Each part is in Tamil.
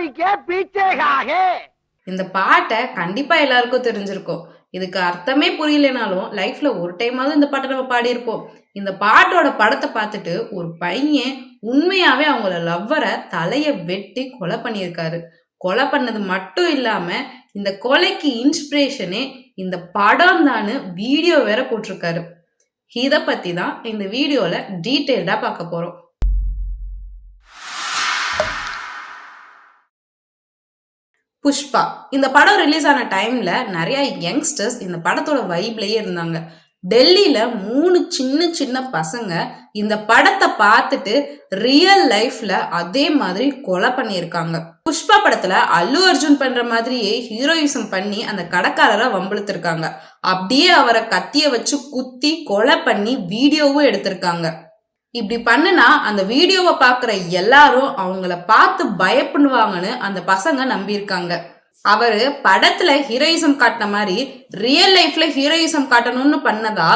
மாளிகை பீச்சேகாக இந்த பாட்டை கண்டிப்பா எல்லாருக்கும் தெரிஞ்சிருக்கும். இதுக்கு அர்த்தமே புரியலனாலும் லைஃப்ல ஒரு டைமாவது இந்த பாட்டை நம்ம பாடியிருப்போம். இந்த பாட்டோட படத்தை பார்த்துட்டு ஒரு பையன் உண்மையாவே அவங்கள லவ்வரை தலைய வெட்டி கொலை பண்ணியிருக்காரு. கொலை பண்ணது மட்டும் இல்லாம இந்த கொலைக்கு இன்ஸ்பிரேஷனே இந்த படம் தானு வீடியோ வேற போட்டிருக்காரு. இதை பத்தி தான் இந்த வீடியோல டீட்டெயில்டா பார்க்க போறோம். புஷ்பா. இந்த படம் ரிலீஸ் ஆன டைம்ல நிறைய யங்ஸ்டர்ஸ் இந்த படத்தோட வைப்லயே இருந்தாங்க. டெல்லியில மூணு சின்ன சின்ன பசங்க இந்த படத்தை பார்த்துட்டு ரியல் லைஃப்ல அதே மாதிரி கொலை பண்ணியிருக்காங்க. புஷ்பா படத்துல அல்லு அர்ஜுன் பண்ற மாதிரியே ஹீரோயிசம் பண்ணி அந்த கடைக்காரரை வம்பிழுத்திருக்காங்க. அப்படியே அவரை கத்திய வச்சு குத்தி கொலை பண்ணி வீடியோவும் எடுத்திருக்காங்க. இப்படி பண்ணுனா அந்த வீடியோவை பார்க்குற எல்லாரும் அவங்கள பார்த்து பயப்படுவாங்கன்னு அந்த பசங்க நம்பியிருக்காங்க. அவரு படத்துல ஹீரோயிசம் காட்டின மாதிரி ரியல் லைஃப்ல ஹீரோயிசம் காட்டணும்னு பண்ணதா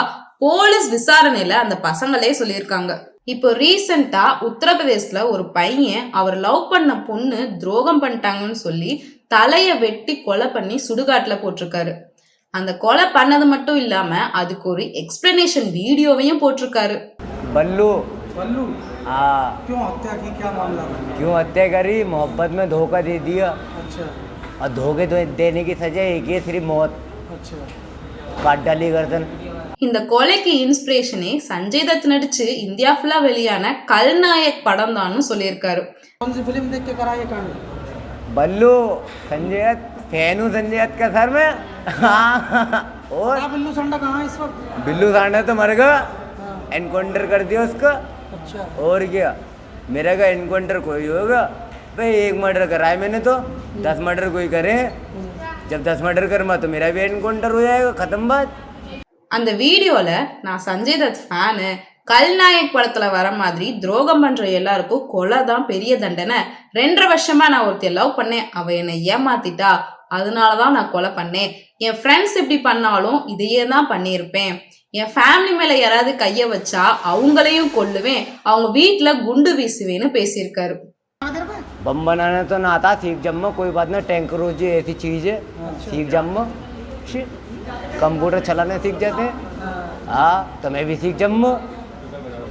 போலீஸ் விசாரணையில அந்த பசங்களே சொல்லியிருக்காங்க. இப்போ ரீசெண்டா உத்தரப்பிரதேசத்துல ஒரு பையன் அவர் லவ் பண்ண பொண்ணு துரோகம் பண்ணிட்டாங்கன்னு சொல்லி தலைய வெட்டி கொலை பண்ணி சுடுகாட்டுல போட்டிருக்காரு. அந்த கொலை பண்ணது மட்டும் இல்லாம அதுக்கு ஒரு எக்ஸ்பிளனேஷன் வீடியோவையும் போட்டிருக்காரு. बल्लू बल्लू हाँ क्यों हत्या की क्या मामला था क्यों हत्या करी मोहब्बत में धोखा दे दिया अच्छा और धोखे दो देने की सजा एक ही सिर्फ मौत अच्छा काट डाली गर्दन இந்த கொலைக்கு இன்ஸ்பிரேஷனே சஞ்சய் தத் நடிச்சு இந்தியா ஃபுல்லா வெளியான கல்நாயக் படம் தான் சொல்லியிருக்காரு कौन सी फिल्म देख के करा ये कांड बल्लू संजय दत्त, फैन हूँ संजय दत्त का सर में हाँ और क्या बिल्लू संडा कहाँ है इस वक्त बिल्लू सांडा तो मर गया हाँ, एनकाउंटर कर दिया उसका अच्छा और क्या मेरा का एनकाउंटर कोई होगा भाई एक मर्डर करा है मैंने तो दस मर्डर कोई करे जब दस मर्डर करूँगा तो मेरा भी एनकाउंटर हो जाएगा खत्म बात அந்த வீடியோல நான் சஞ்சய் தத் ஃபேனு கல்நாயக் படத்துல வர மாதிரி துரோகம் பண்ற எல்லாருக்கும் கொலை தான் பெரிய தண்டனை ரெண்டரை வருஷமா நான் ஒருத்தைய லவ் பண்ணேன் அவ என்னை ஏமாத்திட்டா அதனாலதான் நான் கொலை பண்ணேன் என் ஃப்ரெண்ட்ஸ் இப்படி பண்ணாலும் இதையே தான் பண்ணியிருப்பேன் என் ஃபேமிலி மேல யாராவது கைய வச்சா அவங்களையும் கொல்லுவேன் அவங்க வீட்டுல குண்டு வீசுவேன்னு பேசியிருக்காரு बम बनाना तो ना आता सीख जम्मा कोई बात ना टैंकरोजी ऐसी चीज़ है सीख जम्मा कंप्यूटर चलाना सीख जाते हैं हाँ तो मैं भी सीख जम्मा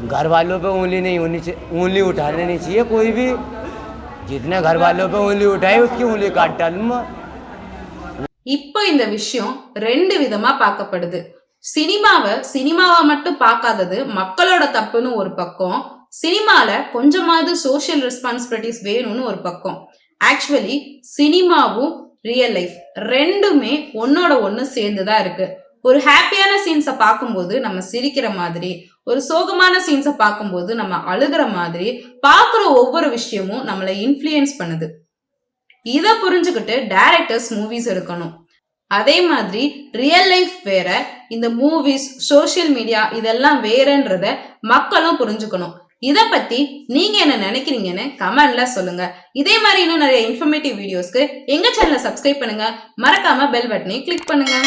घर वालों पे उंगली नहीं होनी चाहिए उंगली उठाने नहीं चाहिए कोई भी जितने घर वालों पे उंगली उठाए उसकी उंगली काट डालूंगा இப்போ இந்த விஷயம் ரெண்டு விதமா பார்க்கப்படுது சினிமாவை சினிமாவா மட்டும் பார்க்காதது மக்களோட தப்புன்னு ஒரு பக்கம். சினிமால கொஞ்சமாவது சோஷியல் ரெஸ்பான்சிபிலிட்டிஸ் வேணும்னு ஒரு பக்கம். ஆக்சுவலி சினிமாவும் ரியல் லைஃப் ரெண்டுமே ஒன்னோட ஒன்று சேர்ந்து தான் இருக்கு. ஒரு ஹாப்பியான சீன்ஸை பார்க்கும்போது நம்ம சிரிக்கிற மாதிரி ஒரு சோகமான சீன்ஸை பார்க்கும்போது நம்ம அழுகிற மாதிரி பார்க்குற ஒவ்வொரு விஷயமும் நம்மளை இன்ஃப்ளூயன்ஸ் பண்ணுது. இதை புரிஞ்சுக்கிட்டு டேரக்டர்ஸ் மூவிஸ் எடுக்கணும். அதே மாதிரி ரியல் லைஃப் வேற இந்த மூவிஸ் சோஷியல் மீடியா இதெல்லாம் வேறன்றத மக்களும் புரிஞ்சுக்கணும். இதை பத்தி நீங்க என்ன நினைக்கிறீங்கன்னு கமெண்ட்ல சொல்லுங்க. இதே மாதிரி இன்னும் நிறைய இன்ஃபர்மேட்டிவ் வீடியோஸ்க்கு எங்க சேனலை சப்ஸ்கிரைப் பண்ணுங்க. மறக்காம பெல் பட்டனையும் கிளிக் பண்ணுங்க.